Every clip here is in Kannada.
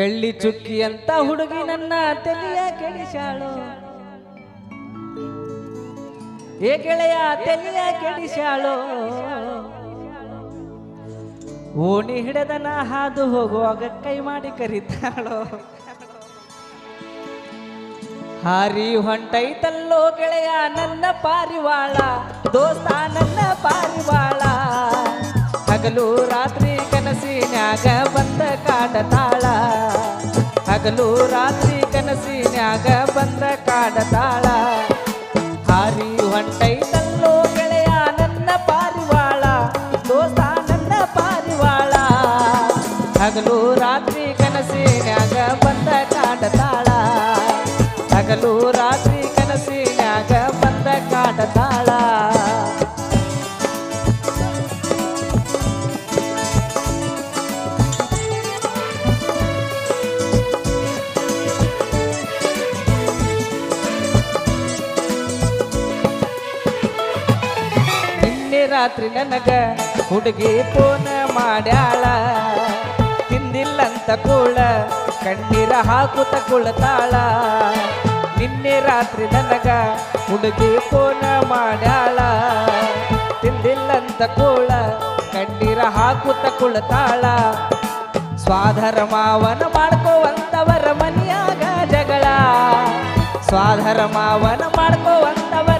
ಬೆಳ್ಳಿ ಚುಕ್ಕಿ ಅಂತ ಹುಡುಗಿ ನನ್ನ ತೆಲಿಯ ಕೆಡಿಸಾಳು. ಏ ಗೆಳೆಯ ತೆಲಿಯ ಕೆಡಿಸಾಳು. ಓಣಿ ಹಿಡದನ ಹಾದು ಹೋಗುವಾಗ ಕೈ ಮಾಡಿ ಕರೀತಾಳೋ. ಹಾರಿ ಹೊಂಟೈತಲ್ಲೋ ಗೆಳೆಯ ನನ್ನ ಪಾರಿವಾಳ, ದೋಸ್ತ ನನ್ನ ಪಾರಿವಾಳ. ಹಗಲು ರಾತ್ರಿ ಕನಸಿನಾಗ ಬಂದ ಕಾಡತಾಳ. ಹಗಲು ರಾತ್ರಿ ಕನಸಿನ್ಯಾಗ ಬಂದ ಕಾಡತಾಳ ಹಾರಿ ಹೊಂಟೈತಲ್ಲೋ ಗೆಳೆಯ ನನ್ನ ಪಾರಿವಾಳ, ದೋಸ್ತ ನನ್ನ ಪಾರಿವಾಳ. ಹಗಲು ರಾತ್ರಿ ಕನಸಿನ್ಯಾಗ ಬಂದ ಕಾಡತಾಳ ಹಗಲು ರಾತ್ರಿ ಕನಸಿನ್ಯಾಗ ಬಂದ ಕಾಡತಾಳ ರಾತ್ರಿ ನನಗ ಹುಡುಗಿ ಫೋನ್ ಮಾಡ್ಯಾಳ. ತಿಂದಿಲ್ಲಂತ ಕೂಳ ಕಣ್ಣೀರ ಹಾಕುತ್ತ ಕುಳತಾಳ. ನಿನ್ನೆ ರಾತ್ರಿ ನನಗ ಹುಡುಗಿ ಫೋನ್ ಮಾಡ್ಯಾಳ. ತಿಂದಿಲ್ಲಂತ ಕೂಳ ಕಣ್ಣೀರ ಹಾಕುತ್ತ ಕುಳತಾಳ. ಸ್ವಾಧರ ಮಾವನ ಮಾಡ್ಕೋವಂತವರ ಮನೆಯಾಗ ಜಗಳ. ಸ್ವಾಧರ ಮಾವನ ಮಾಡ್ಕೋವಂತವರ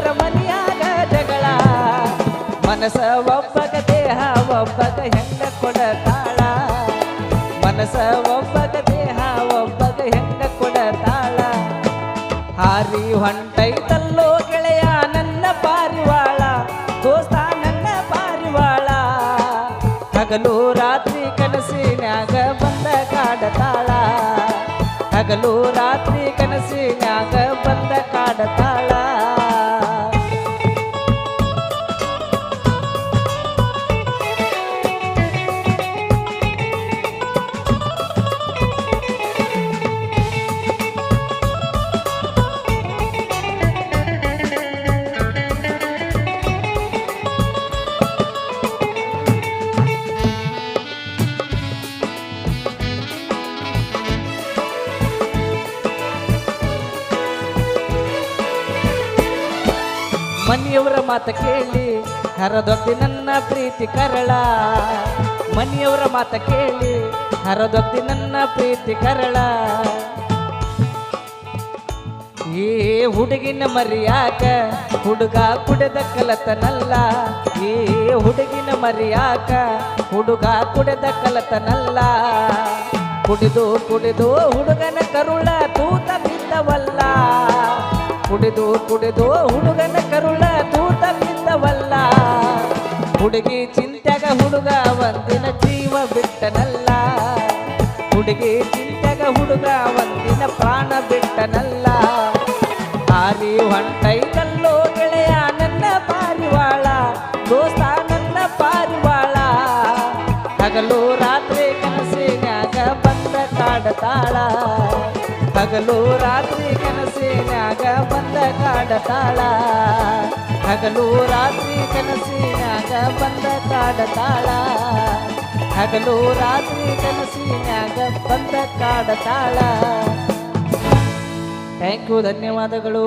ಮನಸ ಒಬ್ಬಗ ದೇಹ, ಒಬ್ಬಗ ಹೆಂಗ ಕೊಡತಾಳ? ಮನಸ ಒಬ್ಬಗ ದೇಹ, ಒಬ್ಬಗ ಹೆಂಗ ಕೊಡತಾಳ? ಹಾರಿ ಹೊಂಟೈತಲ್ಲೋ ಗೆಳೆಯ, ನನ್ನ ಪಾರಿವಾಳ. ದೋಸ್ತ, ನನ್ನ ಪಾರಿವಾಳ. ಹಗಲು ರಾತ್ರಿ ಕನಸಿನ್ಯಾಗ ಬಂದ ಕಾಡತಾಳ. ಹಗಲು ರಾತ್ರಿ ಕನಸಿನ್ಯಾಗ ಬಂದ ಕಾಡತಾಳ. ಮನೆಯವರ ಮಾತ ಕೇಳಿ ಹರದೊದ್ದಿ ನನ್ನ ಪ್ರೀತಿ ಕರಳ. ಮನೆಯವರ ಮಾತ ಕೇಳಿ ಹರದೊದ್ದಿ ನನ್ನ ಪ್ರೀತಿ ಕರಳ. ಏ ಹುಡುಗಿನ ಮರಿಯಾಕ, ಹುಡುಗ ಕುಡದ ಕಲತನಲ್ಲ. ಏ ಹುಡುಗಿನ ಮರಿಯಾಕ, ಹುಡುಗ ಕುಡದ ಕಲತನಲ್ಲ. ಕುಡಿದು ಕುಡಿದು ಹುಡುಗನ ಕರುಳ ತೂತ ಬಿದ್ದವಲ್ಲ ಕುಡಿದು ಕುಡಿದು ಹುಡುಗನ ಕರುಳ ತೂತಲ್ಲಿದ್ದವಲ್ಲ. ಹುಡುಗಿ ಚಿಂತೆಗ ಹುಡುಗ ಒಂದಿನ ಜೀವ ಬಿಟ್ಟನಲ್ಲ. ಹುಡುಗಿ ಚಿಂತೆಗ ಹುಡುಗ ಒಂದಿನ ಪ್ರಾಣ ಬಿಟ್ಟನಲ್ಲ. ಹಾರಿ ಹೊಂಟೈತಲ್ಲೋ ಗೆಳೆಯ ನನ್ನ ಪಾರಿವಾಳ, ದೋಸ್ತ ನನ್ನ ಪಾರಿವಾಳ. ಹಗಲು ರಾತ್ರಿ ಕನಸಿನಾಗ ಬಂದ ಕಾಡತಾಳ ಹಗಲು ರಾತ್ರಿ ಕನಸಿನಾಗ ಬಂದ ಕಾಡತಾಳ ಹಗಲು ರಾತ್ರಿ ಕನಸಿನಾಗ ಬಂದ ಕಾಡತಾಳ ಹಗಲು ರಾತ್ರಿ ಕನಸಿನಾಗ ಬಂದ ಕಾಡತಾಳ ಥ್ಯಾಂಕ್ ಯು ಧನ್ಯವಾದಗಳು.